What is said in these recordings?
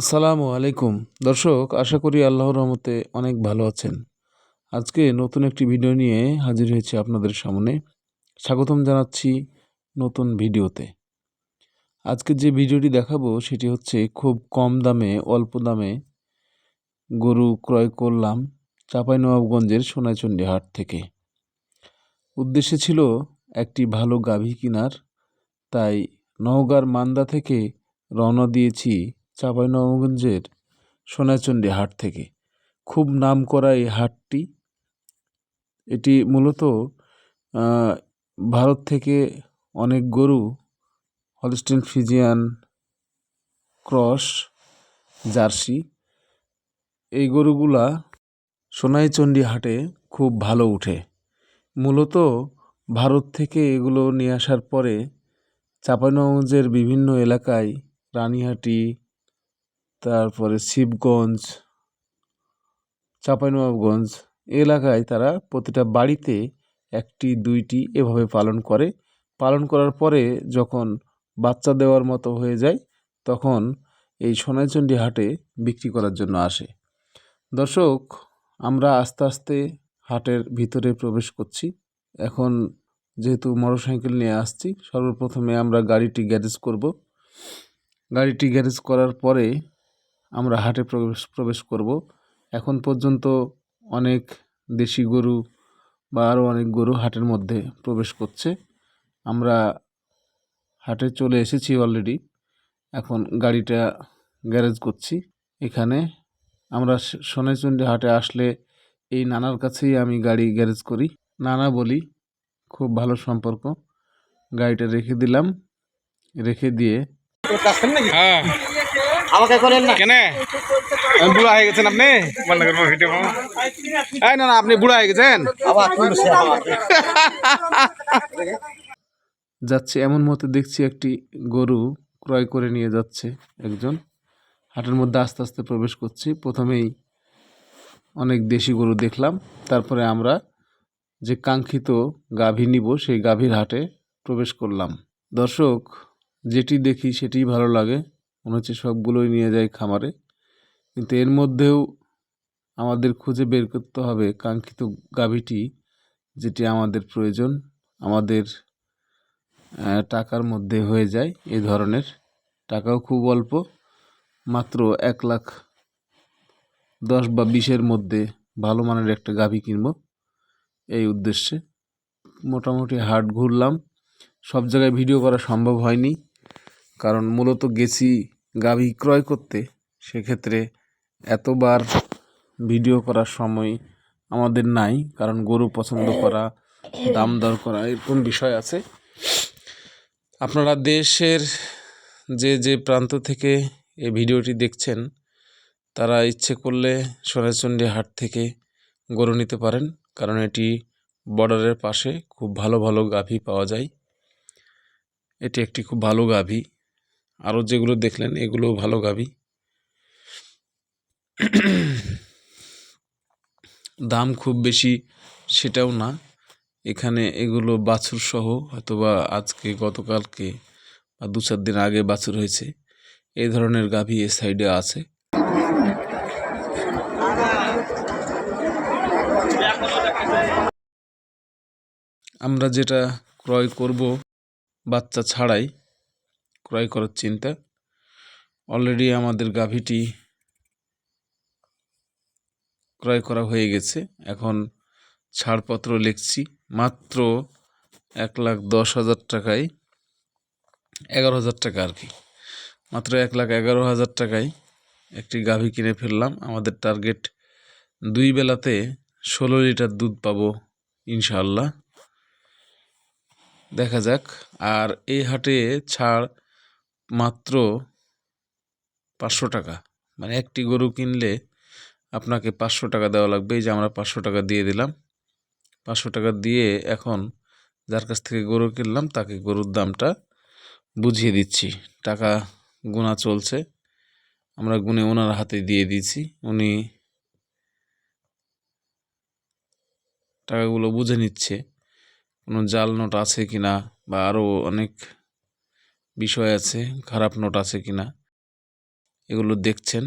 আসসালামু আলাইকুম। দর্শক, আশা করি আল্লাহর রহমতে অনেক ভালো আছেন। আজকে নতুন একটি ভিডিও নিয়ে হাজির হয়েছি আপনাদের সামনে। স্বাগতম জানাচ্ছি নতুন ভিডিওতে। আজকে যে ভিডিওটি দেখাবো সেটি হচ্ছে খুব কম দামে, অল্প দামে গরু ক্রয় করলাম চাঁপাইনবাবগঞ্জের সোনাইচন্ডী হাট থেকে। উদ্দেশ্য ছিল একটি ভালো গাভী কেনার, তাই নওগাঁর মান্দা থেকে রওনা দিয়েছি চাঁপাইনবাবগঞ্জের সোনাচণ্ডী হাট থেকে। খুব নাম করা এই হাটটি। এটি মূলত ভারত থেকে অনেক গরু হলস্টিন ফিজিয়ান, ক্রস, জার্সি, এই গরুগুলা সোনাইচণ্ডী হাটে খুব ভালো উঠে। মূলত ভারত থেকে এগুলো নিয়ে আসার পরে চাঁপাইনবাবগঞ্জের বিভিন্ন এলাকায়, রানীহাটি তারপরে শিবগঞ্জ, চাঁপাইনবাবগঞ্জ এলাকায় তারা প্রতিটা বাড়িতে একটি, দুইটি এভাবে পালন করে। পালন করার পরে যখন বাচ্চা দেওয়ার মতো হয়ে যায়, তখন এই সোনাইচণ্ডী হাটে বিক্রি করার জন্য আসে। দর্শক, আমরা আস্তে আস্তে হাটের ভিতরে প্রবেশ করছি। এখন যেহেতু মোটরসাইকেল নিয়ে আসছি, সর্বপ্রথমে আমরা গাড়িটি গ্যারেজ করব। গাড়িটি গ্যারেজ করার পরে আমরা হাটে প্রবেশ প্রবেশ করব। এখন পর্যন্ত অনেক দেশি গরু বা আরও অনেক গরু হাটের মধ্যে প্রবেশ করছে। আমরা হাটে চলে এসেছি অলরেডি এখন গাড়িটা গ্যারেজ করছি। এখানে আমরা সোনাইচন্ডী হাটে আসলে এই নানার কাছেই আমি গাড়ি গ্যারেজ করি। নানা বলি খুব ভালো সম্পর্ক। গাড়িটা রেখে দিলাম। রেখে দিয়ে হ্যাঁ। আমাকে করেন না। কেন? বুড়া হয়ে গেছেন আপনি? বন্ধ করব ভিডিও এই না না আপনি বুড়া হয়ে গেছেন? যাচ্ছে এমন মতে দেখছি একটি গরু ক্রয় করে নিয়ে যাচ্ছে একজন। হাটের মধ্যে আস্তে আস্তে প্রবেশ করছি। প্রথমেই অনেক দেশি গরু দেখলাম। তারপরে আমরা যে কাঙ্ক্ষিত গাভী নিব সেই গাভীর হাটে প্রবেশ করলাম। দর্শক যেটি দেখি সেটিই ভালো লাগে। মনে হচ্ছে সবগুলোই নিয়ে যাই খামারে। কিন্তু এর মধ্যেও আমাদের খুঁজে বের করতে হবে কাঙ্ক্ষিত গাভীটি, যেটি আমাদের প্রয়োজন, আমাদের টাকার মধ্যে হয়ে যায় এ ধরনের। টাকাও খুব অল্প, মাত্র এক লাখ দশ বা বিশের মধ্যে ভালো মানের একটা গাভী কিনব এই উদ্দেশ্যে। মোটামুটি হাট ঘুরলাম, সব জায়গায় ভিডিও করা সম্ভব হয়নি। কারণ মূলত গেছি গাভী ক্রয় করতে। সেক্ষেত্রে এতবার ভিডিও করার সময় আমাদের নাই, কারণ গরু পছন্দ করা, দাম দর করা এরকম বিষয় আছে। আপনারা দেশের যে যে প্রান্ত থেকে এই ভিডিওটি দেখছেন, তারা ইচ্ছে করলে সোনাচণ্ডী হাট থেকে গরু নিতে পারেন, কারণ এটি বর্ডারের পাশে খুব ভালো ভালো গাভী পাওয়া যায়। এটি একটি খুব ভালো গাভী। আরও যেগুলো দেখলেন এগুলো ভালো গাভী দাম খুব বেশি সেটাও না। এখানে এগুলো বাছুর সহ, হয়তোবা আজকে, গতকালকে বা দু চার দিন আগে বাছুর হয়েছে। এই ধরনের গাভী এ সাইডে আছে। আমরা যেটা ক্রয় করব বাচ্চা ছাড়াই ক্রয় করার চিন্তা। অলরেডি আমাদের গাভীটি ক্রয় করা হয়ে গেছে। এখন ছাড়পত্র লিখছি। মাত্র এক লাখ দশ হাজার টাকায় এগারো হাজার টাকা আর কি। মাত্র এক লাখ এগারো হাজার টাকায় একটি গাভী কিনে ফেললাম। আমাদের টার্গেট দুই বেলাতে ষোলো লিটার দুধ পাবো ইনশাআল্লাহ। দেখা যাক। আর এই হাটে ছাড় মাত্র পাঁচশো টাকা। মানে একটি গরু কিনলে আপনাকে পাঁচশো টাকা দেওয়া লাগবে। এই যে আমরা পাঁচশো টাকা দিয়ে দিলাম। পাঁচশো টাকা দিয়ে এখন যার কাছ থেকে গরু কিনলাম, তাকে গরুর দামটা বুঝিয়ে দিচ্ছি। টাকা গোনা চলছে। আমরা গুনে ওনার হাতে দিয়ে দিয়েছি। উনি টাকাগুলো বুঝে নিচ্ছে। কোনো জাল নোট আছে কি না বা আরও অনেক বিষয় আছে, খারাপ নোট আছে কি না এগুলো দেখছেন।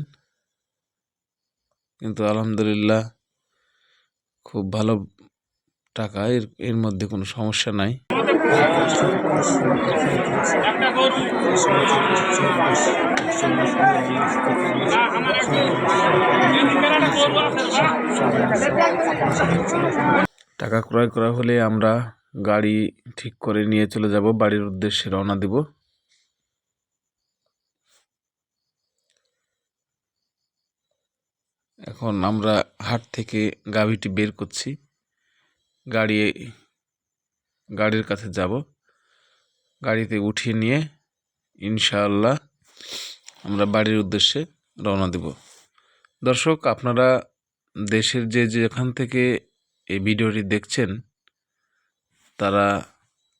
কিন্তু আলহামদুলিল্লাহ খুব ভালো টাকা, এর এর মধ্যে কোনো সমস্যা নাই। টাকা ক্রয় করা হলে আমরা গাড়ি ঠিক করে নিয়ে চলে যাব, বাড়ির উদ্দেশ্যে রওনা দিব। এখন আমরা হাট থেকে গাভীটি বের করছি। গাড়ি, গাড়ির কাছে যাব। গাড়িতে উঠিয়ে নিয়ে ইনশাআল্লাহ আমরা বাড়ির উদ্দেশ্যে রওনা দেব। দর্শক, আপনারা দেশের যে যেখান থেকে এই ভিডিওটি দেখছেন, তারা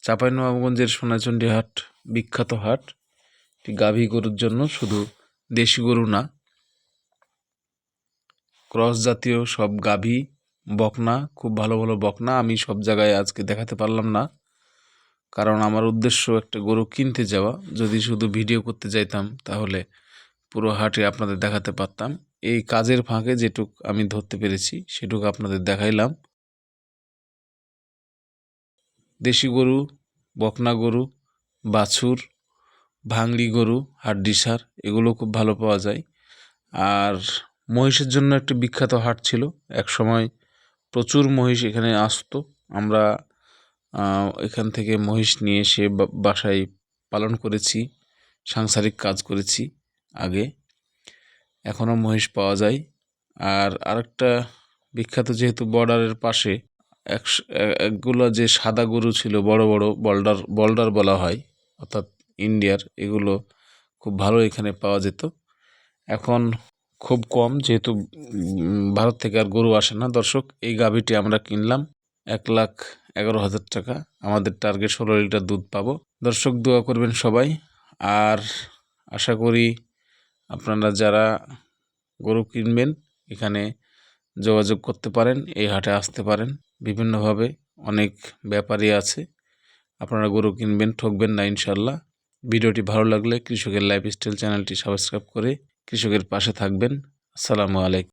চাঁপাইনবাবগঞ্জের সোনাচণ্ডী হাট বিখ্যাত হাট। গাভী গরুর জন্য শুধু দেশি গরু না ক্রস জাতীয় সব গাভী, বকনা, খুব ভালো ভালো বকনা, আমি সব জায়গায় আজকে দেখাতে পারলাম না। কারণ আমার উদ্দেশ্য একটা গরু কিনতে যাওয়া। যদি শুধু ভিডিও করতে যাইতাম, তাহলে পুরো হাটে আপনাদের দেখাতে পারতাম। এই কাজের ফাঁকে যেটুক আমি ধরতে পেরেছি, সেটুক আপনাদের দেখাইলাম। দেশি গরু, বকনা গরু, বাছুর ভাংড়ি গরু, হাড্ডিসার, এগুলো খুব ভালো পাওয়া যায়। আর মহিষের জন্য একটা বিখ্যাত হাট ছিল। এক সময় প্রচুর মহিষ এখানে আসতো। আমরা এখান থেকে মহিষ নিয়ে এসে বাসায় পালন করেছি, সাংসারিক কাজ করেছি আগে। এখনও মহিষ পাওয়া যায়। আর আরেকটা বিখ্যাত যেহেতু বর্ডারের পাশে, একশ- এ- একগুলো যে সাদা গরু ছিল, বড় বড়, বল্ডার বল্ডার বলা হয়, অর্থাৎ ইন্ডিয়ার, এগুলো খুব ভালো এখানে পাওয়া যেত। এখন খুব কম, যেহেতু ভারত থেকে আর গরু আসে না। দর্শক, এই গাভীটি আমরা কিনলাম এক লাখ এগারো হাজার টাকা। আমাদের টার্গেট ষোলো লিটার দুধ পাবো। দর্শক, দোয়া করবেন সবাই। আর আশা করি আপনারা যারা গরু কিনবেন, এখানে যোগাযোগ করতে পারেন, এই হাটে আসতে পারেন। বিভিন্নভাবে অনেক ব্যাপারী আছে। আপনারা গরু কিনবেন, ঠকবেন না ইনশাল্লাহ ভিডিওটি ভালো লাগলে কৃষকের লাইফস্টাইল চ্যানেলটি সাবস্ক্রাইব করে কৃষকের পাশে থাকবেন। আসসালামু আলাইকুম।